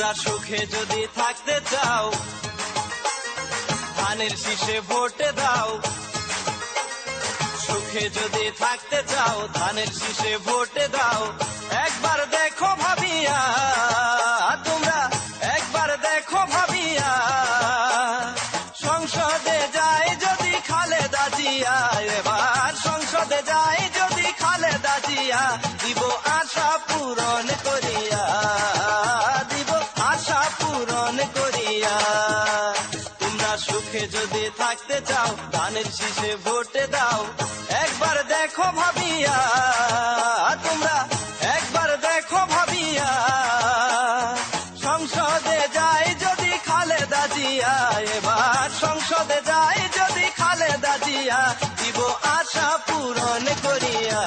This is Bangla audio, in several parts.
তোমরা সুখে যদি থাকতে চাও, ধানের শীষে ভোটে দাও। সুখে যদি থাকতে চাও, ধানের শীষে ভোটে দাও। একবার দেখো ভাবিয়া যদি খালেদা জিয়া, দিব আশা পূরণ করিয়া। সুখে যদি থাকতে চাও ধানের শীষে ভোটে দাও। একবার দেখো ভাবিয়া, তোমরা একবার দেখো ভাবিয়া। সংসদে যাই যদি খালেদা জিয়া, এবার সংসদে যাই যদি খালেদা জিয়া, দিব আশা পূরণ করিয়া,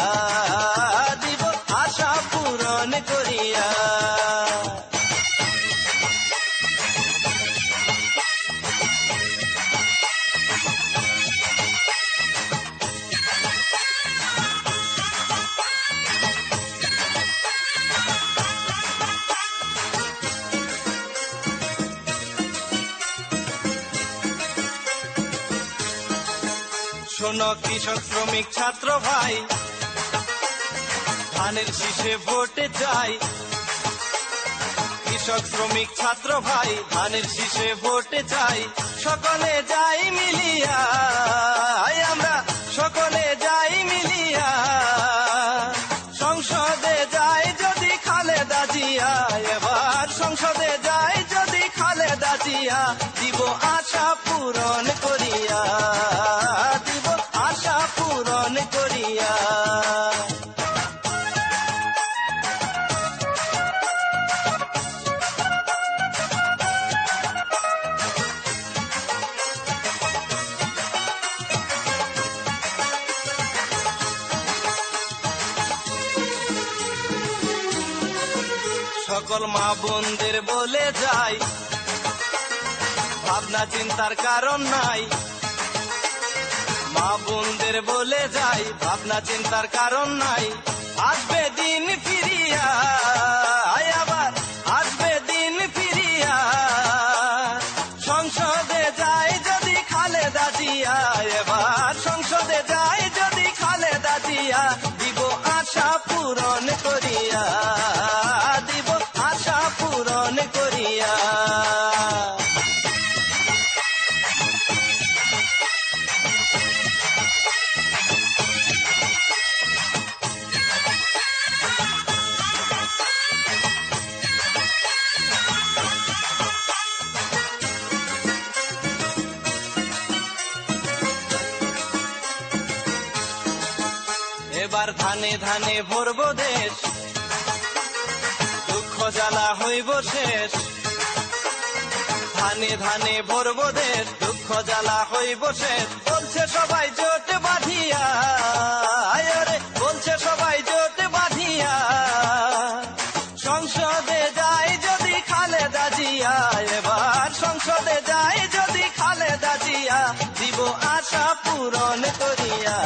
দিব আশা পূরণ করিয়া। শোনো কৃষক শ্রমিক ছাত্র ভাই। ধানের শীষে ভোটে চাই। কৃষক শ্রমিক ছাত্র ভাই, ধানের শীষে ভোটে চাই। সকলে যাই মিলিয়া আমরা সকলে যাই মিলিয়া। সংসদে যাই যদি খালেদা জিয়া, এবার সংসদে যাই যদি খালেদা জিয়া, দিব আশা পূরণ। সকল মা বোনদের বলে যাই। ভাবনা চিন্তার কারণ নাই। মা বোনদের বলে যাই, ভাবনা চিন্তার কারণ নাই। আসবে দিন ধানে ধানে ভরব দেশ। দুঃখ জ্বালা হইব শেষ। ধানে ধানে ভরব দেশ, দুঃখ জ্বালা হইব শেষ। বলছে সবাই জোট বাঁধিয়া আয়রে বলছে সবাই জোট বাঁধিয়া। সংসদে যায় যদি খালেদা জিয়া, এবার সংসদে যায় যদি খালেদা জিয়া, দিব আশা পূরণ করিয়া।